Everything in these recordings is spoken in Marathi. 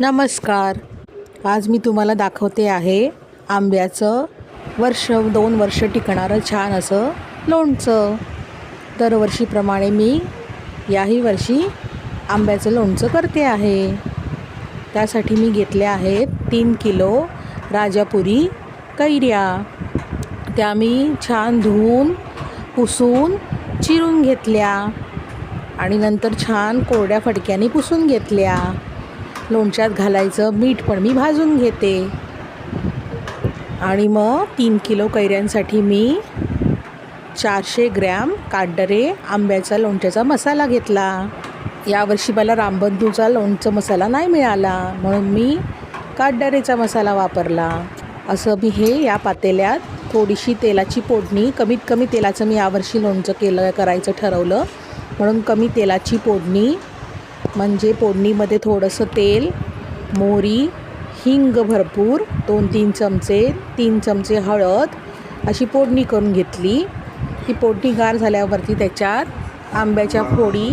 नमस्कार. आज मी तुम्हाला दाखवते आहे आंब्याचं वर्ष दोन वर्ष टिकणारं छान असं लोणचं. दरवर्षीप्रमाणे मी याही वर्षी आंब्याचं लोणचं करते आहे. त्यासाठी मी घेतल्या आहेत तीन किलो राजापुरी कैऱ्या. त्या मी छान धुवून पुसून चिरून घेतल्या. आणि नंतर छान कोरड्या फटक्याने पुसून घेतल्या. लोणच्यात घालायचं. मीठ पण मी भाजून घेते. आणि मग तीन किलो कैऱ्यांसाठी मी चारशे ग्रॅम काटडरे आंब्याचा लोणच्याचा मसाला घेतला. यावर्षी मला रामबंधूचा लोणचं मसाला नाही मिळाला. म्हणून मी काटडरेचा मसाला वापरला. असं मी हे या पातेल्यात थोडीशी तेलाची फोडणी कमीत कमी तेलाचं मी यावर्षी लोणचं केलं करायचं ठरवलं. म्हणून कमी तेलाची फोडणी म्हणजे फोडणीमध्ये थोडंसं तेल मोहरी हिंग भरपूर दोन तीन चमचे तीन चमचे हळद अशी फोडणी करून घेतली. ती फोडणी गार झाल्यावरती त्याच्यात आंब्याच्या फोडी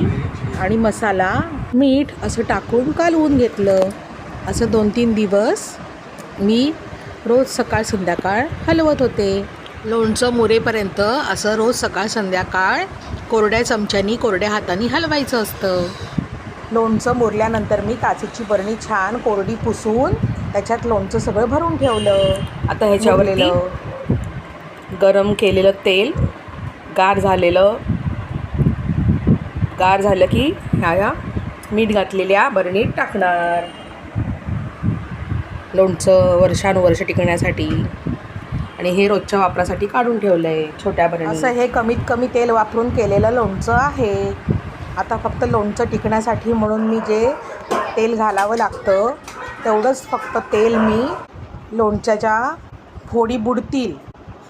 आणि मसाला मीठ असं टाकून कालवून घेतलं. असं दोन तीन दिवस मी रोज सकाळ संध्याकाळ हलवत होते. लोणचं मुरेपर्यंत असं रोज सकाळ संध्याकाळ कोरड्या चमच्यानी कोरड्या हाताने हलवायचं असतं. लोणचं मुरल्यानंतर मी काचेची बरणी छान कोरडी पुसून त्याच्यात लोणचं सगळं भरून ठेवलं. आता ह्याच्यावरती गरम केलेलं तेल गार झालेलं गार झालं की ह्या मीठ घातलेल्या बरणीत टाकणार. लोणचं वर्षानुवर्ष टिकण्यासाठी. आणि हे रोजच्या वापरासाठी काढून ठेवलं आहे छोट्या असं बरणी हे कमीत कमी तेल वापरून केलेलं लोणचं आहे. आता फक्त लोणचं टिकण्यासाठी म्हणून मी जे तेल घालावं लागतं तेवढंच फक्त तेल मी लोणच्याच्या फोडी बुडतील.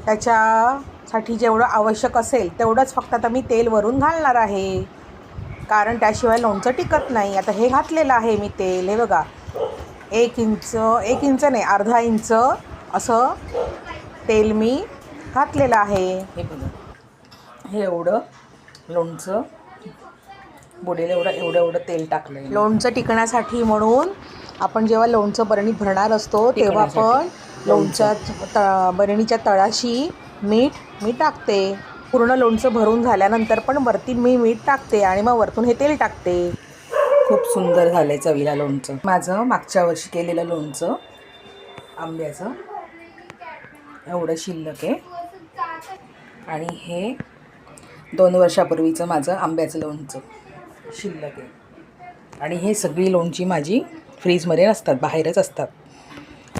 त्याच्यासाठी जेवढं आवश्यक असेल तेवढंच फक्त आता मी तेल वरून घालणार आहे. कारण त्याशिवाय लोणचं टिकत नाही. आता हे घातलेलं आहे मी तेल. हे बघा. एक इंच एक इंच नाही अर्धा इंच असं तेल मी घातलेलं आहे. हे बघा. हे एवढं लोणचं. बुडेल एवढं एवढं एवढं तेल टाकलं लोणचं टिकण्यासाठी म्हणून आपण जेव्हा लोणचं बरणीत भरणार असतो तेव्हा पण टिकण्यासाठी. लोणच्या त बरणीच्या तळाशी मीठ मी टाकते. पूर्ण लोणचं भरून झाल्यानंतर पण वरती मी मीठ टाकते आणि मग वरतून हे तेल टाकते. खूप सुंदर झालं आहे चवीला लोणचं. माझं मागच्या वर्षी केलेलं लोणचं आंब्याचं एवढं शिल्लक आहे. आणि हे दोन वर्षापूर्वीचं माझं आंब्याचं लोणचं. शिल्लक आहे. आणि हे सगळी लोणची माझी फ्रीजमध्ये असतात बाहेरच असतात.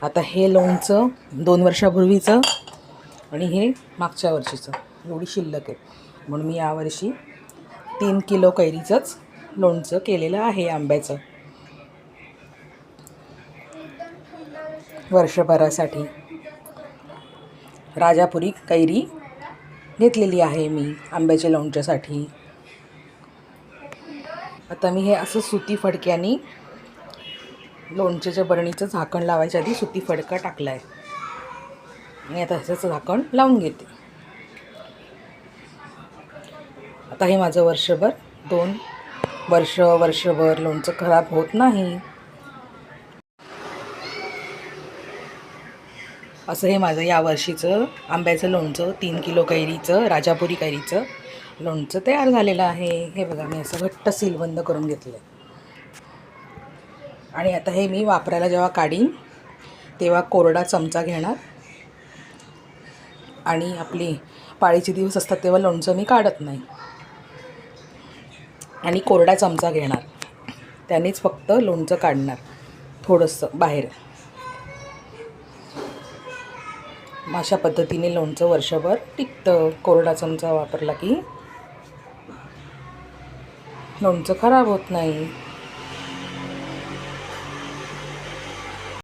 आता हे लोणचं दोन वर्षापूर्वीचं आणि हे मागच्या वर्षीचं. एवढी शिल्लक आहे. म्हणून मी यावर्षी तीन किलो कैरीचंच लोणचं केलेलं आहे आंब्याचं. वर्षभरासाठी. राजापुरी कैरी घेतलेली आहे मी आंब्याच्या लोणच्यासाठी. आता मी हे असं सुती फडक्याने लोणच्याच्या बरणीचं झाकण लावायच्या आधी सुती फडका टाकला आहे आणि आता ह्याचं झाकण लावून घेते. आता हे माझं वर्षभर दोन वर्ष वर्षभर लोणचं खराब होत नाही. असं हे माझं यावर्षीचं आंब्याचं लोणचं तीन किलो कैरीचं राजापुरी कैरीचं लोणचं तयार झालेलं आहे. हे बघा मी असं घट्ट सील बंद करून घेतलं आणि आता हे मी वापरायला जेव्हा काढीन तेव्हा कोरडा चमचा घेणार. आणि आपली पाळीचे दिवस असतात तेव्हा लोणचं मी काढत नाही. आणि कोरडा चमचा घेणार. त्यानेच फक्त लोणचं काढणार थोडंसं बाहेर. अशा पद्धतीने लोणचं वर्षभर टिकतं. कोरडा चमचा वापरला की लोणचं खराब होत नाही.